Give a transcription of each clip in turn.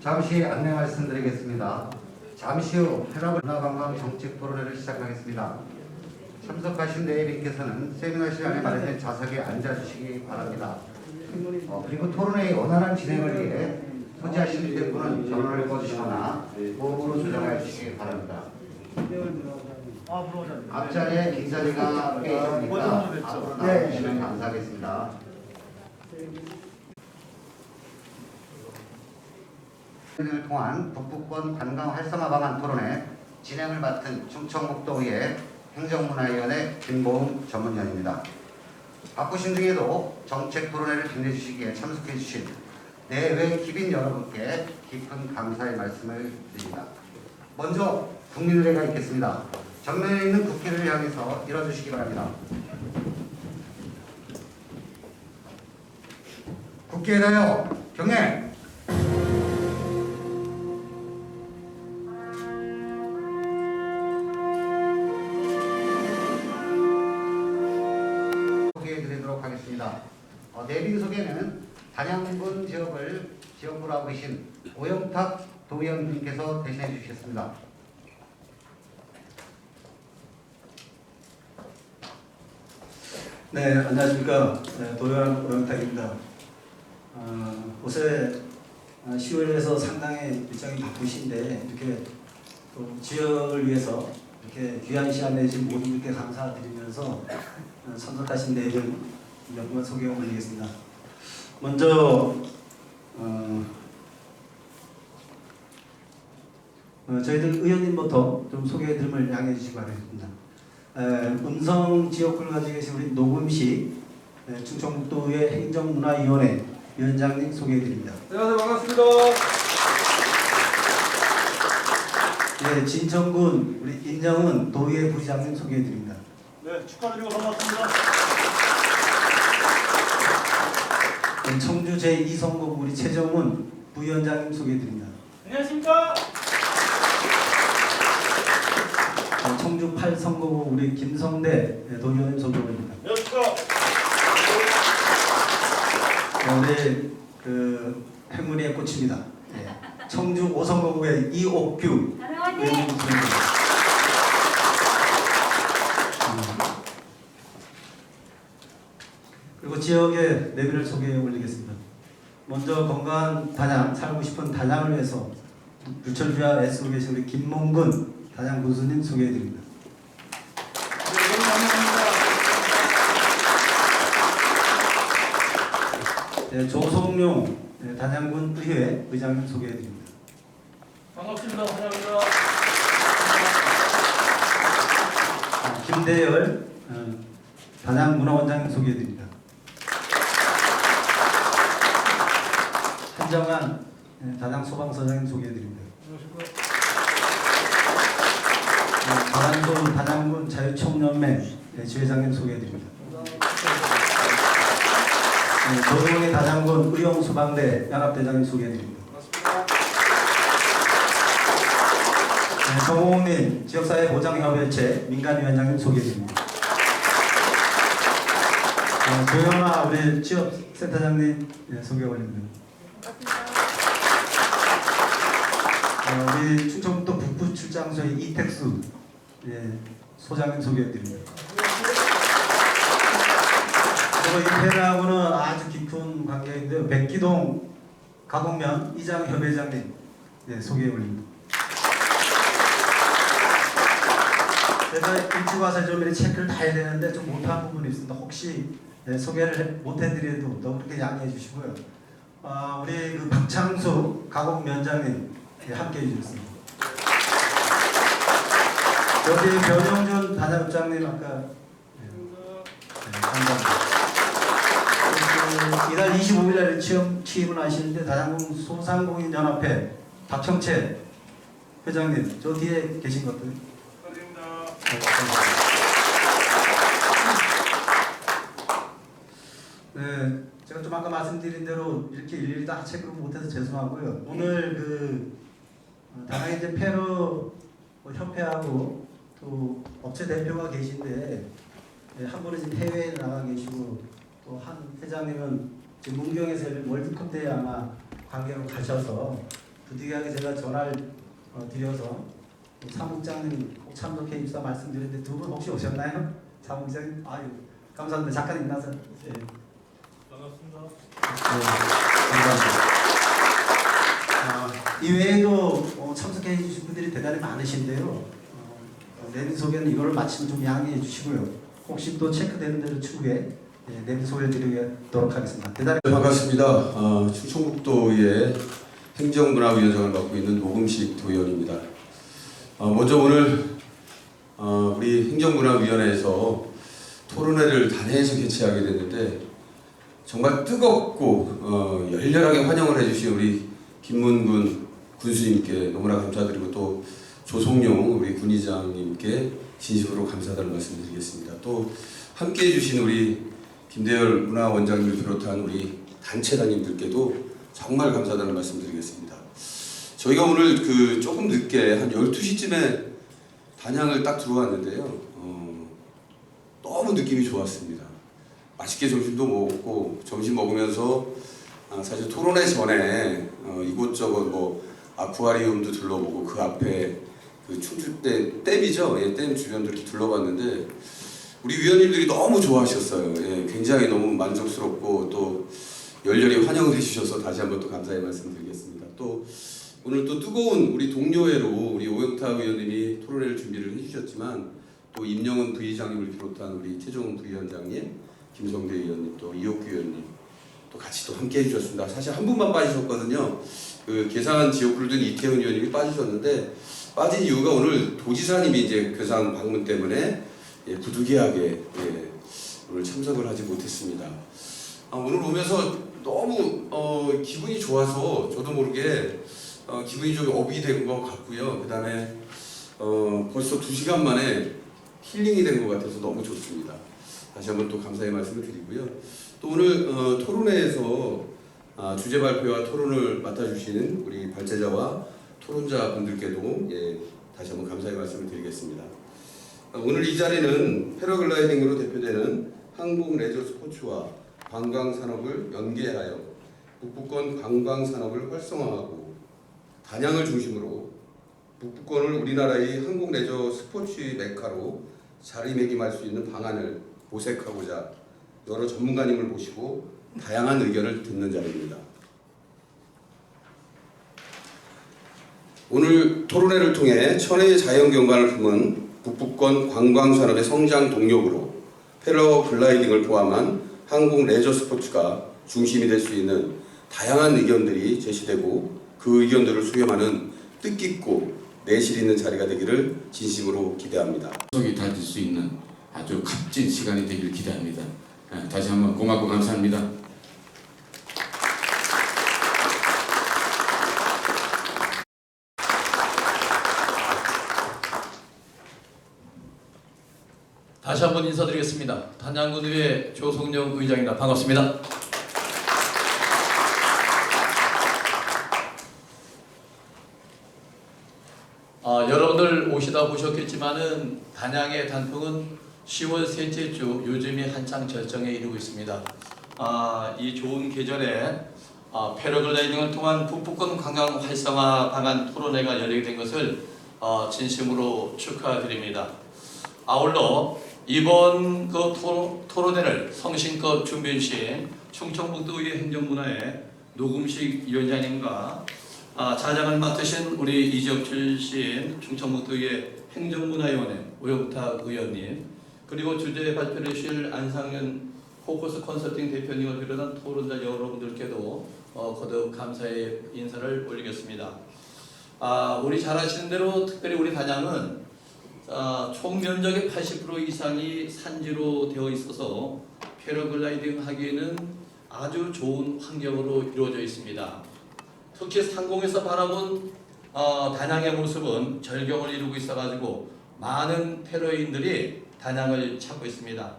잠시 안내 말씀드리겠습니다. 잠시 후 해나부 문화관광 정책 토론회를 시작하겠습니다. 참석하신 내빈께서는 세미나실 안에 마련된 좌석에 앉아주시기 바랍니다. 어, 그리고 토론회의 원활한 진행을 위해 소지하신 휴대폰은 전원을 꺼주시거나 보호로 조정해 주시기 바랍니다. 앞자리에 긴 자리가 꽤 있으니까 앞으로 나와주시면 감사하겠습니다. 을 통한 북부권 관광 활성화 방안 토론회 진행을 맡은 충청북도의회 행정문화위원회 김보훈 전문위원입니다. 바쁘신 중에도 정책 토론회를 빛내주시기에 참석해주신 내외 기빈 여러분께 깊은 감사의 말씀을 드립니다. 먼저 국민의례가 있겠습니다. 정면에 있는 국회를 향해서 일어주시기 바랍니다. 국회에 대하여 경례! 드리도록 하겠습니다. 어, 내빈 소개는 단양군 지역을 지역구로 하고 계신 오영탁 도의원님께서 대신해 주시겠습니다. 네, 안녕하십니까. 네, 도요한 오영탁입니다. 어, 올해 10월에서 상당히 일정이 바쁘신데 이렇게 또 지역을 위해서 이렇게 귀한 시간 내신 모든 분께 감사드리면서 어, 참석하신 내일 몇분 소개 올리겠습니다. 먼저 어, 어, 저희들 의원님부터 좀 소개해드림을 양해해 주시기 바랍니다. 에, 음성 지역구를 가지고 계신 우리 노금시 에, 충청북도의 행정문화위원회 위원장님 소개해드립니다. 안녕하세요. 반갑습니다. 네, 진천군 우리 인정은 도의회 부시장님 소개해드립니다. 네, 축하드리고 반갑습니다. 네, 청주 제2선거구 우리 최정훈 부위원장님 소개해드립니다. 안녕하십니까? 네, 청주 8선거구 우리 김성대 네, 도의원님? 네, 우리 그 행운의 꽃입니다. 네, 청주 5선거구의 이옥규 의원님 소개해드립니다. 그리고 지역의 레벨을 소개해 올리겠습니다. 먼저 건강한 단양, 살고 싶은 단양을 위해서 유철주야 애쓰고 계신 우리 김몽근 단양 군수님 소개해 드립니다. 네, 조성용 네, 단양군 의회 의장님 소개해 드립니다. 반갑습니다. 환영합니다. 아, 김대열 어, 단양문화원장님 소개해 드립니다. 한정환 네, 단양 소방서장님 소개해 드립니다. 네, 바란동 단양군 자유청년회 네, 지회장님 소개해드립니다. 네, 도동의 단양군 의용 소방대 연합대장님 소개해드립니다. 네, 정호웅님 지역사회 보장협의체 민간위원장님 소개해드립니다. 네, 조영아 우리 취업센터장님 네, 소개 올립니다. 어, 우리 충청북도 북부 출장소의 이택수 예, 소장님 소개해드립니다. 그리고 이 회사하고는 아주 깊은 관계인데요. 백기동 가곡면 이장 협회장님 예, 소개해 올립니다. 제가 일찍 와서 좀 이렇게 체크를 다 해야 되는데 좀 못한 부분이 있습니다. 혹시 예, 소개를 해- 못해드려도 너무 그렇게 양해해 주시고요. 아, 우리 그 박창수 가곡면장님 예, 함께 해 주셨습니다. 여기 변영준 단장장님 아까 예, 네, 감사합니다. 그, 이달 25일 날 취임, 취임을 하시는데 단양군 소상공인연합회 박형채 회장님 저 뒤에 계신 것 같아요. 축하드립니다. 네, 감사합니다. 네, 제가 좀 아까 말씀드린 대로 이렇게 일일이 다 체크를 못해서 죄송하고요. 오늘 그 어, 다낭 이제 페로 뭐 협회하고 또 업체 대표가 계신데 네, 한 분은 지금 해외에 나가 계시고 또 한 회장님은 지금 문경에서 월드컵 대회 아마 관계로 가셔서 부득이하게 제가 전화를 어, 드려서 또 사무장님 꼭 참석해 입사 말씀드렸는데 두 분 혹시 오셨나요? 사무장님 아유 감사합니다. 잠깐 있나서 예. 반갑습니다. 네, 감사합니다. 아, 이외에도 어, 참석해 주신 분들이 대단히 많으신데요. 어, 내민 소개는 이걸 마침 좀 양해해 주시고요. 혹시 또 체크되는 대로 추후에 예, 내민 소개 드리도록 하겠습니다. 대단히 네, 반갑습니다. 어, 충청북도의 행정문화위원장을 맡고 있는 노금식 도의원입니다. 어, 먼저 오늘 어, 우리 행정문화위원회에서 토론회를 단회에서 개최하게 됐는데 정말 뜨겁고 어, 열렬하게 환영을 해주신 우리 김문군 군수님께 너무나 감사드리고 또 조성용 우리 군의장님께 진심으로 감사드리는 말씀 드리겠습니다. 또 함께 해주신 우리 김대열 문화원장님을 비롯한 우리 단체장님들께도 정말 감사하다는 말씀 드리겠습니다. 저희가 오늘 그 조금 늦게 한 12시쯤에 단양을 딱 들어왔는데요. 어, 너무 느낌이 좋았습니다. 맛있게 점심도 먹었고 점심 먹으면서 아, 사실 토론회 전에 어, 이곳저곳 뭐 아쿠아리움도 둘러보고 그 앞에 그 충주댐 댐이죠. 예, 댐 주변도 이렇게 둘러봤는데 우리 위원님들이 너무 좋아하셨어요. 예, 굉장히 너무 만족스럽고 또 열렬히 환영을 해주셔서 다시 한번 또 감사의 말씀드리겠습니다. 또 오늘 또 뜨거운 우리 동료회로 우리 오영타 의원님이 토론회를 준비를 해주셨지만 또 임영은 부의장님을 비롯한 우리 최종훈 부위원장님, 김성대 의원님, 또 이옥규 의원님 또 같이 또 함께 해주셨습니다. 사실 한 분만 빠지셨거든요. 그 계산 지역구를 둔 이태훈 의원님이 빠지셨는데 빠진 이유가 오늘 도지사님이 이제 괴산 방문 때문에 예, 부득이하게 예, 오늘 참석을 하지 못했습니다. 아, 오늘 오면서 너무 어, 기분이 좋아서 저도 모르게 어, 기분이 좀 업이 된 것 같고요. 그 다음에 어, 벌써 두 시간 만에 힐링이 된 것 같아서 너무 좋습니다. 다시 한번 또 감사의 말씀을 드리고요. 또 오늘 어, 토론회에서 아, 주제 발표와 토론을 맡아주시는 우리 발제자와 토론자 분들께도 예, 다시 한번 감사의 말씀을 드리겠습니다. 아, 오늘 이 자리는 패러글라이딩으로 대표되는 한국 레저 스포츠와 관광 산업을 연계하여 북부권 관광 산업을 활성화하고 단양을 중심으로 북부권을 우리나라의 한국 레저 스포츠의 메카로 자리매김할 수 있는 방안을 모색하고자 여러 전문가님을 모시고 다양한 의견을 듣는 자리입니다. 오늘 토론회를 통해 천혜의 자연경관을 품은 북부권 관광산업의 성장 동력으로 패러 글라이딩을 포함한 한국 레저 스포츠가 중심이 될 수 있는 다양한 의견들이 제시되고 그 의견들을 수렴하는 뜻깊고 내실 있는 자리가 되기를 진심으로 기대합니다. 속이 다질 수 있는 아주 값진 시간이 되길 기대합니다. 예, 다시 한번 고맙고 감사합니다. 다시 한번 인사드리겠습니다. 단양군의회 조성영 의장입니다. 반갑습니다. 아, 여러분들 오시다 보셨겠지만은 단양의 단풍은 10월 셋째 주 요즘이 한창 절정에 이르고 있습니다. 아, 이 좋은 계절에 아, 패러글라이딩을 통한 북부권 관광 활성화 방안 토론회가 열리게 된 것을 어, 진심으로 축하드립니다. 아울러 이번 그 토, 토론회를 성심껏 준비해 주신 충청북도의 행정문화회 노금식 위원장님과 아, 자장을 맡으신 우리 이적 출신 충청북도의 행정문화위원회 오영탁 의원님 그리고 주제 발표를 하실 안상현 포커스 컨설팅 대표님을 비롯한 토론자 여러분들께도 어, 거듭 감사의 인사를 올리겠습니다. 아, 우리 잘 아시는 대로 특별히 우리 단양은 아, 총 면적의 80% 이상이 산지로 되어 있어서 패러글라이딩 하기에는 아주 좋은 환경으로 이루어져 있습니다. 특히 상공에서 바라본 어, 단양의 모습은 절경을 이루고 있어가지고 많은 패러인들이 단양을 찾고 있습니다.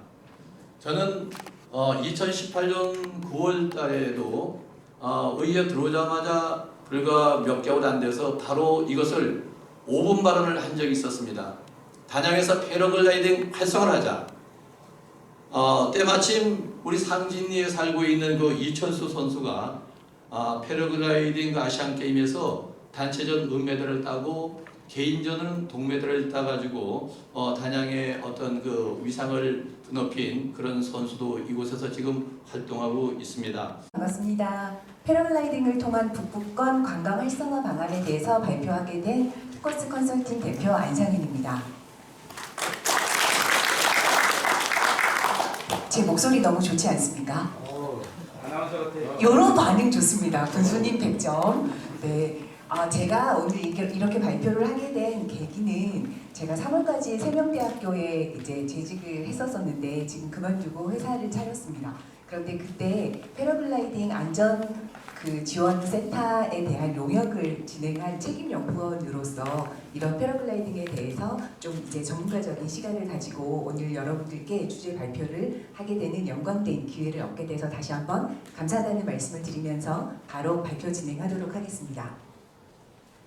저는 어, 2018년 9월 달에도 어, 의회 들어오자마자 불과 몇 개월 안 돼서 바로 이것을 5분 발언을 한 적이 있었습니다. 단양에서 패러글라이딩 활성화를 하자. 어, 때마침 우리 상진리에 살고 있는 그 이천수 선수가 아, 패러글라이딩 아시안 게임에서 단체전 은메달을 따고 개인전은 동메달을 따가지고 어, 단양의 어떤 그 위상을 드높인 그런 선수도 이곳에서 지금 활동하고 있습니다. 반갑습니다. 패러글라이딩을 통한 북부권 관광 활성화 방안에 대해서 발표하게 된 포커스 컨설팅 대표 안상현입니다. 제 목소리 너무 좋지 않습니까? 여러 반응 좋습니다. 군수님 100점. 네. 아, 제가 오늘 이렇게, 이렇게 발표를 하게 된 계기는 제가 3월까지 세명대학교에 이제 재직을 했었었는데 지금 그만두고 회사를 차렸습니다. 그런데 그때 패러글라이딩 안전 그 지원 센터에 대한 용역을 진행한 책임 연구원으로서 이런 패러글라이딩에 대해서 좀 이제 전문가적인 시간을 가지고 오늘 여러분들께 주제 발표를 하게 되는 영광된 기회를 얻게 돼서 다시 한번 감사하다는 말씀을 드리면서 바로 발표 진행하도록 하겠습니다.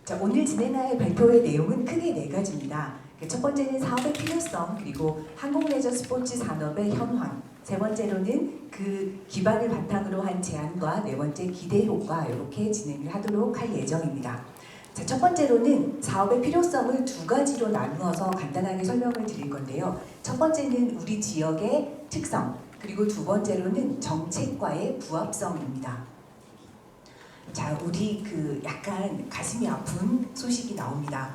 자, 오늘 진행할 발표의 내용은 크게 네 가지입니다. 그첫 번째는 사업의 필요성, 그리고 항공레저 스포츠 산업의 현황. 세 번째로는 그 기반을 바탕으로 한 제안과 네 번째 기대 효과 이렇게 진행을 하도록 할 예정입니다. 자, 첫 번째로는 사업의 필요성을 두 가지로 나누어서 간단하게 설명을 드릴 건데요. 첫 번째는 우리 지역의 특성, 그리고 두 번째로는 정책과의 부합성입니다. 자, 우리 그 약간 가슴이 아픈 소식이 나옵니다.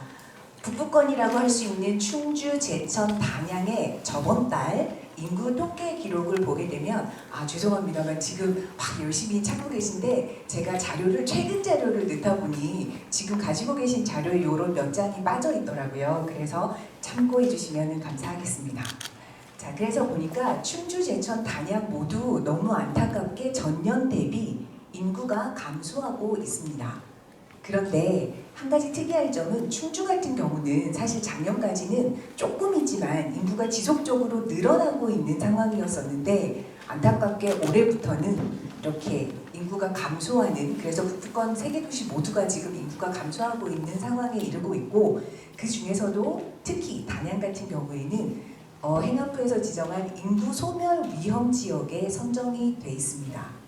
북부권이라고 할 수 있는 충주, 제천, 단양의 저번 달 인구 통계 기록을 보게 되면 아 죄송합니다만 지금 막 열심히 찾고 계신데 제가 자료를 최근 자료를 넣다 보니 지금 가지고 계신 자료에 요런 몇 장이 빠져 있더라고요. 그래서 참고해 주시면 감사하겠습니다. 자 그래서 보니까 충주, 제천, 단양 모두 너무 안타깝게 전년 대비 인구가 감소하고 있습니다. 그런데 한 가지 특이할 점은 충주 같은 경우는 사실 작년까지는 조금이지만 인구가 지속적으로 늘어나고 있는 상황이었었는데 안타깝게 올해부터는 이렇게 인구가 감소하는 그래서 북부권 세개 도시 모두가 지금 인구가 감소하고 있는 상황에 이르고 있고 그 중에서도 특히 단양 같은 경우에는 어, 행안부에서 지정한 인구 소멸 위험 지역에 선정이 돼 있습니다.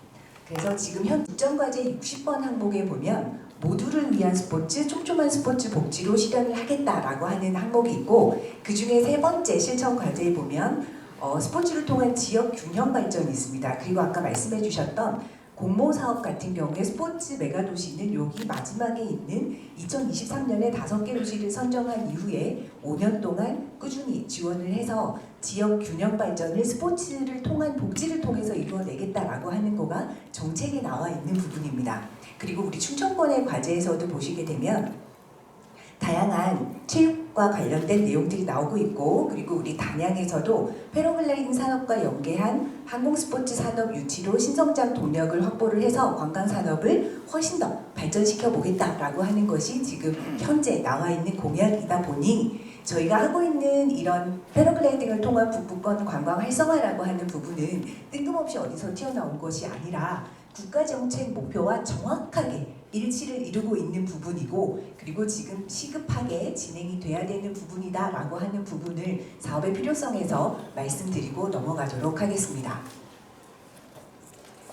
그래서 지금 현 국정과제 60번 항목에 보면 모두를 위한 스포츠, 촘촘한 스포츠 복지로 실현을 하겠다라고 하는 항목이 있고 그 중에 세 번째 실천 과제에 보면 어, 스포츠를 통한 지역 균형 발전이 있습니다. 그리고 아까 말씀해 주셨던 공모 사업 같은 경우에 스포츠 메가 도시는 여기 마지막에 있는 2023년에 다섯 개 도시를 선정한 이후에 5년 동안 꾸준히 지원을 해서 지역 균형 발전을 스포츠를 통한 복지를 통해서 이루어내겠다라고 하는 거가 정책에 나와 있는 부분입니다. 그리고 우리 충청권의 과제에서도 보시게 되면 다양한 체육 과 관련된 내용들이 나오고 있고 그리고 우리 단양에서도 패러글라이딩 산업과 연계한 항공 스포츠 산업 유치로 신성장 동력을 확보를 해서 관광 산업을 훨씬 더 발전시켜 보겠다라고 하는 것이 지금 현재 나와 있는 공약이다 보니 저희가 하고 있는 이런 패러글라이딩을 통한 북부권 관광 활성화라고 하는 부분은 뜬금없이 어디서 튀어나온 것이 아니라 국가 정책 목표와 정확하게 일치를 이루고 있는 부분이고 그리고 지금 시급하게 진행이 돼야 되는 부분이다라고 하는 부분을 사업의 필요성에서 말씀드리고 넘어가도록 하겠습니다.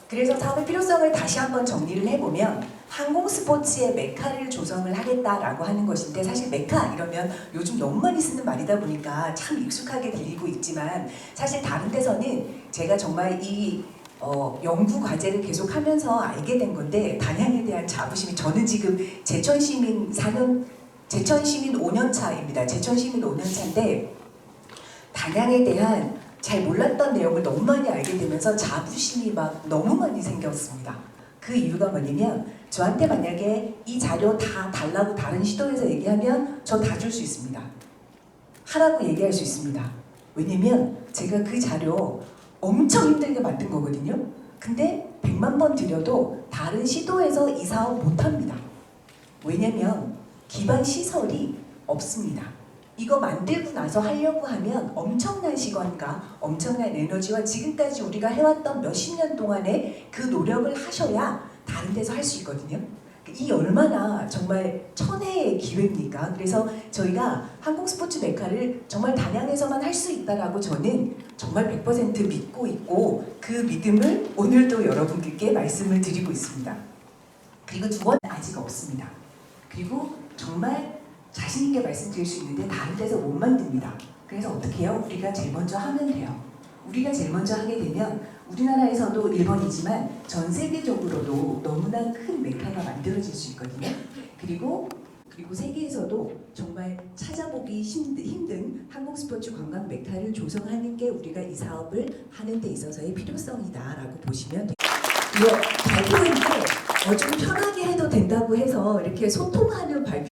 그래서 사업의 필요성을 다시 한번 정리를 해보면 항공 스포츠의 메카를 조성을 하겠다라고 하는 것인데 사실 메카 이러면 요즘 너무 많이 쓰는 말이다 보니까 참 익숙하게 들리고 있지만 사실 다른 데서는 제가 정말 이 어, 연구 과제를 계속 하면서 알게 된 건데 단양에 대한 자부심이 저는 지금 제천 시민 4년 제천 시민 5년 차입니다. 제천 시민 5년 차인데 단양에 대한 잘 몰랐던 내용을 너무 많이 알게 되면서 자부심이 막 너무 많이 생겼습니다. 그 이유가 뭐냐면 저한테 만약에 이 자료 다 달라고 다른 시도에서 얘기하면 저 다 줄 수 있습니다. 하라고 얘기할 수 있습니다. 왜냐면 제가 그 자료 엄청 힘들게 만든 거거든요. 근데 100만 번 드려도 다른 시도에서 이 사업 못 합니다. 왜냐면 기반 시설이 없습니다. 이거 만들고 나서 하려고 하면 엄청난 시간과 엄청난 에너지와 지금까지 우리가 해왔던 몇십 년 동안의 그 노력을 하셔야 다른 데서 할 수 있거든요. 이 얼마나 정말 천혜의 기회입니까? 그래서 저희가 한국 스포츠 메카를 정말 단양에서만 할 수 있다라고 저는 정말 100% 믿고 있고 그 믿음을 오늘도 여러분께 말씀을 드리고 있습니다. 그리고 두 번은 아직 없습니다. 그리고 정말 자신 있게 말씀드릴 수 있는데 다른 데서 못 만듭니다. 그래서 어떻게 해요? 우리가 제일 먼저 하면 돼요. 우리가 제일 먼저 하게 되면 우리나라에서도 1번이지만 전 세계적으로도 너무나 큰 메카가 만들어질 수 있거든요. 그리고 그리고 세계에서도 정말 찾아보기 힘든, 한국 스포츠 관광 메카를 조성하는 게 우리가 이 사업을 하는 데 있어서의 필요성이다라고 보시면 돼요. 이거 발표인데 어, 좀 편하게 해도 된다고 해서 이렇게 소통하는 발표